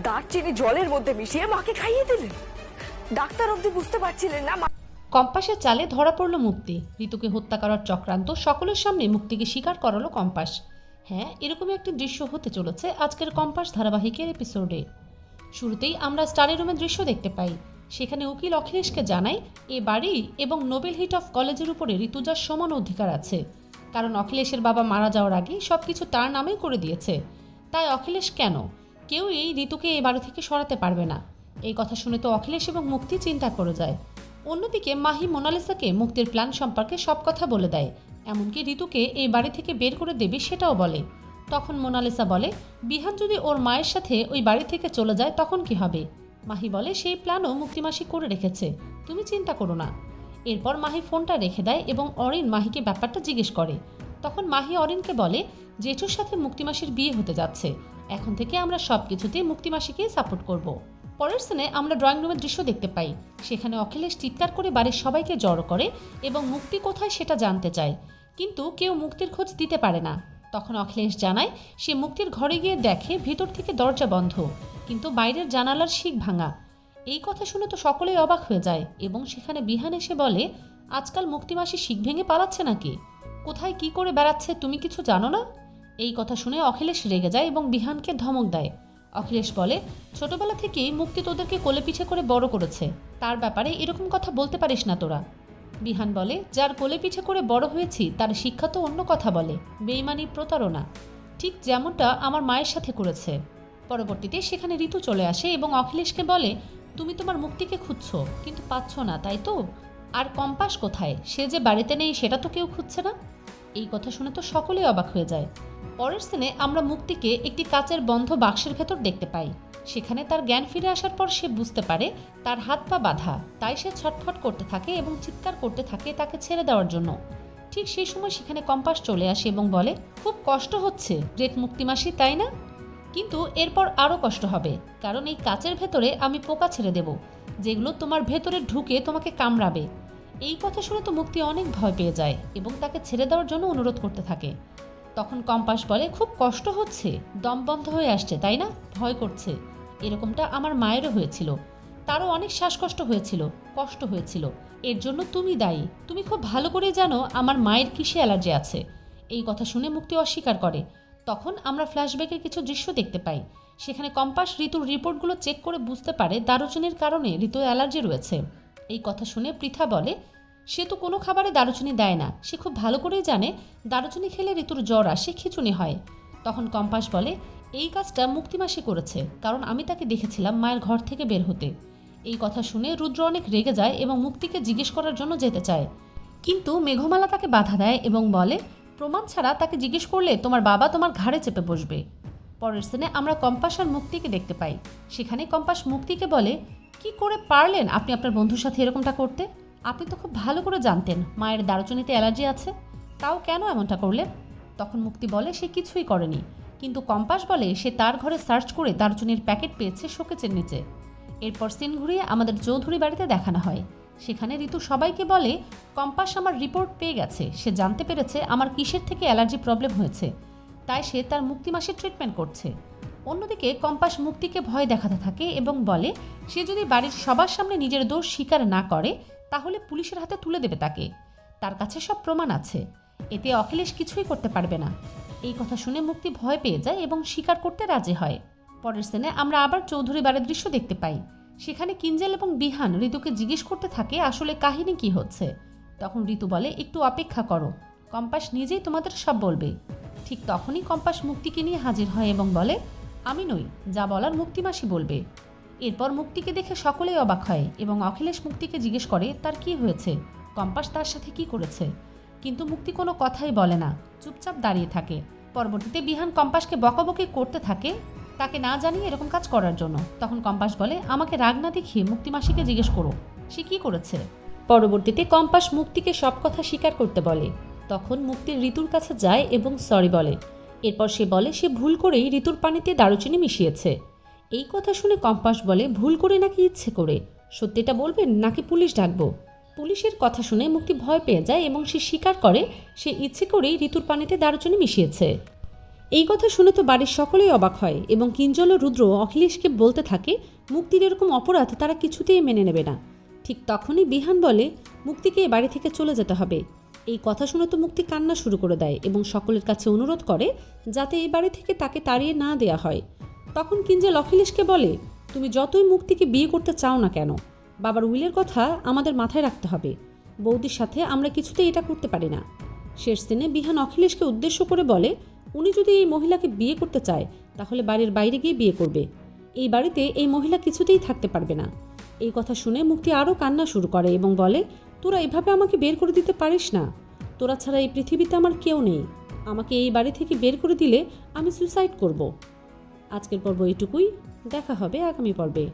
দারচিনি জলের মধ্যে মিশিয়ে মাকে খাইয়ে দিলেন। ডাক্তার অবধি বুঝতে পারছিলেন না কম্পাসের চালে ধরা পড়ল মুক্তি। ঋতুকে হত্যা করার চক্রান্ত সকলের সামনে মুক্তিকে স্বীকার করালো কম্পাস। হ্যাঁ এরকমই একটি দৃশ্য হতে চলেছে আজকের কম্পাস ধারাবাহিকের এপিসোডে শুরুতেই আমরা স্টাডি রুমের দৃশ্য দেখতে পাই। সেখানে উকিল অখিলেশকে জানায়, এ বাড়ি এবং নোবেল হিট অফ কলেজের উপরে ঋতুজার সমান অধিকার আছে। কারণ অখিলেশের বাবা মারা যাওয়ার আগে সব কিছু তার নামেই করে দিয়েছে। তাই অখিলেশ কেন? কেউ এই ঋতুকে এ বাড়ি থেকে সরাতে পারবে না। এই কথা শুনে তো অখিলেশ এবং মুক্তি চিন্তা করে যায়। অন্যদিকে মাহি মোনালিসাকে মুক্তির প্ল্যান সম্পর্কে সব কথা বলে দেয়। এমনকি ঋতুকে এই বাড়ি থেকে বের করে দেবে সেটাও বলে। তখন মোনালিসা বলে, বিহান যদি ওর মায়ের সাথে ওই বাড়ি থেকে চলে যায় তখন কি হবে? মাহি বলে, সেই প্ল্যানও মুক্তিমাসি করে রেখেছে। তুমি চিন্তা করো না। এরপর মাহি ফোনটা রেখে দেয় এবং অরিন মাহিকে ব্যাপারটা জিজ্ঞেস করে। তখন মাহি অরিনকে বলে, জেঠুর সাথে মুক্তিমাসির বিয়ে হতে যাচ্ছে। এখন থেকে আমরা সব কিছুতে মুক্তিমাসিকেই সাপোর্ট করব। পরের সিনে আমরা ড্রয়িং রুমের দৃশ্য দেখতে পাই। সেখানে অখিলেশ চিৎকার করে বাড়ির সবাইকে জড়ো করে এবং মুক্তি কোথায় সেটা জানতে চায়। কিন্তু কেউ মুক্তির খোঁজ দিতে পারে না। তখন অখিলেশ জানায়, সে মুক্তির ঘরে গিয়ে দেখে ভিতর থেকে দরজা বন্ধ, কিন্তু বাইরের জানালার শিক ভাঙা। এই কথা শুনে তো সকলেই অবাক হয়ে যায় এবং সেখানে বিহান এসে বলে, আজকাল মুক্তিমাসি শিখ ভেঙে পালাচ্ছে নাকি? কোথায় কি করে বেড়াচ্ছে তুমি কিছু জানো না? এই কথা শুনে অখিলেশ রেগে যায় এবং বিহানকে ধমক দেয়। অখিলেশ বলে, ছোটবেলা থেকেই মুক্তি তোদেরকে কোলে পিঠে করে বড় করেছে। তার ব্যাপারে এরকম কথা বলতে পারিস না তোরা। বিহান বলে, যার কোলে পিঠে করে বড় হয়েছি, তার শিক্ষা তো অন্য কথা বলে বেইমানি প্রতারণা। ঠিক যেমনটা আমার মায়ের সাথে করেছে। পরবর্তীতে সেখানে ঋতু চলে আসে এবং অখিলেশকে বলে, তুমি তোমার মুক্তিকে খুঁজছো, কিন্তু পাচ্ছ না, তাই তো? আর কম্পাস কোথায়? সে যে বাড়িতে নেই, সেটা তো কেউ খুঁজছে না? এই কথা শুনে তো সকলেই অবাক হয়ে যায়। পরের সিনে আমরা মুক্তিকে একটি কাচের বন্ধ বাক্সের ভেতর দেখতে পাই। সেখানে তার জ্ঞান ফিরে আসার পর সে বুঝতে পারে তার হাত পা বাঁধা, তাই সে ছটফট করতে থাকে এবং চিৎকার করতে থাকে তাকে ছেড়ে দেওয়ার জন্য। ঠিক সেই সময় সেখানে কম্পাস চলে আসে এবং বলে, খুব কষ্ট হচ্ছে, গ্রেট মুক্তিমাসি, তাই না? কিন্তু এরপর আরও কষ্ট হবে, কারণ এই কাচের ভেতরে আমি পোকা ছেড়ে দেব, যেগুলো তোমার ভেতরে ঢুকে তোমাকে কামড়াবে। এই কথা শুনে তো মুক্তি অনেক ভয় পেয়ে যায় এবং তাকে ছেড়ে দেওয়ার জন্য অনুরোধ করতে থাকে। তখন কম্পাস বলে, খুব কষ্ট হচ্ছে, দম বন্ধ হয়ে আসছে, তাই না? ভয় করছে। এরকমটা আমার মায়েরও হয়েছিল। তারও অনেক শ্বাসকষ্ট হয়েছিল, কষ্ট হয়েছিল। এর জন্য তুমি দায়ী। তুমি খুব ভালো করে জানো আমার মায়ের কিসে অ্যালার্জি আছে। এই কথা শুনে মুক্তি অস্বীকার করে। তখন আমরা ফ্ল্যাশব্যাকের কিছু দৃশ্য দেখতে পাই। সেখানে কম্পাস ঋতুর রিপোর্টগুলো চেক করে বুঝতে পারে দারুচিনির কারণে ঋতু অ্যালার্জি রয়েছে। এই কথা শুনে পৃথা বলে সে তো কোনো খাবারে দারুচিনি দেয় না। সে খুব ভালো করেই জানে, দারুচিনি খেলে ঋতুর জ্বর আসে, খিচুনি হয়। তখন কম্পাস বলে, এই কাজটা মুক্তিমাসি করেছে, কারণ আমি তাকে দেখেছিলাম মায়ের ঘর থেকে বের হতে। এই কথা শুনে রুদ্র অনেক রেগে যায় এবং মুক্তিকে জিজ্ঞেস করার জন্য যেতে চায়। কিন্তু মেঘমালা তাকে বাধা দেয় এবং বলে, প্রমাণ ছাড়া তাকে জিজ্ঞেস করলে তোমার বাবা তোমার ঘাড়ে চেপে বসবে। পরের সিনে আমরা কম্পাস আর মুক্তিকে দেখতে পাই। সেখানে কম্পাস মুক্তিকে বলে, কি করে পারলেন আপনি আপনার বন্ধুর সাথে এরকমটা করতে? আপনি তো খুব ভালো করে জানতেন মায়ের দারুচিনিতে অ্যালার্জি আছে। তাও কেন এমনটা করলেন? তখন মুক্তি বলে, সে কিছুই করেনি। কিন্তু কম্পাস বলে, সে তার ঘরে সার্চ করে দারুচিনির প্যাকেট পেয়েছে শোকেচের নিচে। এরপর সিন ঘুরিয়ে আমাদের চৌধুরী বাড়িতে দেখানো হয়। সেখানে ঋতু সবাইকে বলে, কম্পাস আমার রিপোর্ট পেয়ে গেছে। সে জানতে পেরেছে আমার কিসের থেকে অ্যালার্জি প্রবলেম হয়েছে। তাই সে তার মুক্তি মাসের ট্রিটমেন্ট করছে। অন্যদিকে কম্পাস মুক্তিকে ভয় দেখাতে থাকে এবং বলে, সে যদি বাড়ির সবার সামনে নিজের দোষ স্বীকার না করে তাহলে পুলিশের হাতে তুলে দেবে তাকে। তার কাছে সব প্রমাণ আছে। এতে অখিলেশ কিছুই করতে পারবে না। এই কথা শুনে মুক্তি ভয় পেয়ে যায় এবং স্বীকার করতে রাজি হয়। পরের সিনে আমরা আবার চৌধুরী বাড়ির দৃশ্য দেখতে পাই। সেখানে কিঞ্জেল এবং বিহান ঋতুকে জিজ্ঞেস করতে থাকে, আসলে কাহিনী কি হচ্ছে? তখন ঋতু বলে, একটু অপেক্ষা করো। কম্পাস নিজেই তোমাদের সব বলবে। ঠিক তখনই কম্পাস মুক্তিকে নিয়ে হাজির হয় এবং বলে, আমি নই, যা বলার মুক্তিমাসি বলবে। এরপর মুক্তিকে দেখে সকলেই অবাক হয় এবং অখিলেশ মুক্তিকে জিজ্ঞেস করে, তার কি হয়েছে? কম্পাস তার সাথে কি করেছে? কিন্তু মুক্তি কোনো কথাই বলে না, চুপচাপ দাঁড়িয়ে থাকে। পরবর্তীতে বিহান কম্পাসকে বকাবকি করতে থাকে, তাকে না জানিয়ে এরকম কাজ করার জন্য। তখন কম্পাস বলে, আমাকে রাগ না দেখিয়ে মুক্তিমাসিকে জিজ্ঞেস করো, সে কি করেছে? পরবর্তীতে কম্পাস মুক্তিকে সব কথা স্বীকার করতে বলে। তখন মুক্তির ঋতুর কাছে যায় এবং সরি বলে। এরপর সে বলে, সে ভুল করেই ঋতুর পানিতে দারুচিনি মিশিয়েছে। এই কথা শুনে কম্পাস বলে, ভুল করে নাকি ইচ্ছে করে? সত্যিটা বলবেন নাকি পুলিশ ডাকবো? পুলিশের কথা শুনে মুক্তি ভয় পেয়ে যায় এবং সে স্বীকার করে, সে ইচ্ছে করেই ঋতুর পানিতে দারুচিনি মিশিয়েছে। এই কথা শুনে তো বাড়ির সকলেই অবাক হয় এবং কিঞ্জল ও রুদ্র অখিলেশকে বলতে থাকে, মুক্তির এরকম অপরাধ তারা কিছুতেই মেনে নেবে না। ঠিক তখনই বিহান বলে, মুক্তিকে এ বাড়ি থেকে চলে যেতে হবে। এই কথা শুনে তো মুক্তি কান্না শুরু করে দেয় এবং সকলের কাছে অনুরোধ করে, যাতে এই বাড়ি থেকে তাকে তাড়িয়ে না দেয়া হয়। তখন কিঞ্জল অখিলেশকে বলে, তুমি যতই মুক্তিকে বিয়ে করতে চাও না কেন, বাবার উইলের কথা আমাদের মাথায় রাখতে হবে। বৌদির সাথে আমরা কিছুতেই এটা করতে পারি না। শেষ দিনে বিহান অখিলেশকে উদ্দেশ্য করে বলে, উনি যদি এই মহিলাকে বিয়ে করতে চায়, তাহলে বাড়ির বাইরে গিয়ে বিয়ে করবে। এই বাড়িতে এই মহিলা কিছুতেই থাকতে পারবে না। এই কথা শুনে মুক্তি আরও কান্না শুরু করে এবং বলে, তোরা এভাবে আমাকে বের করে দিতে পারিস না। তোরা ছাড়া এই পৃথিবীতে আমার কেউ নেই। আমাকে এই বাড়ি থেকে বের করে দিলে আমি সুসাইড করব। আজকের পর্ব এটুকুই দেখা হবে আগামী পর্বে।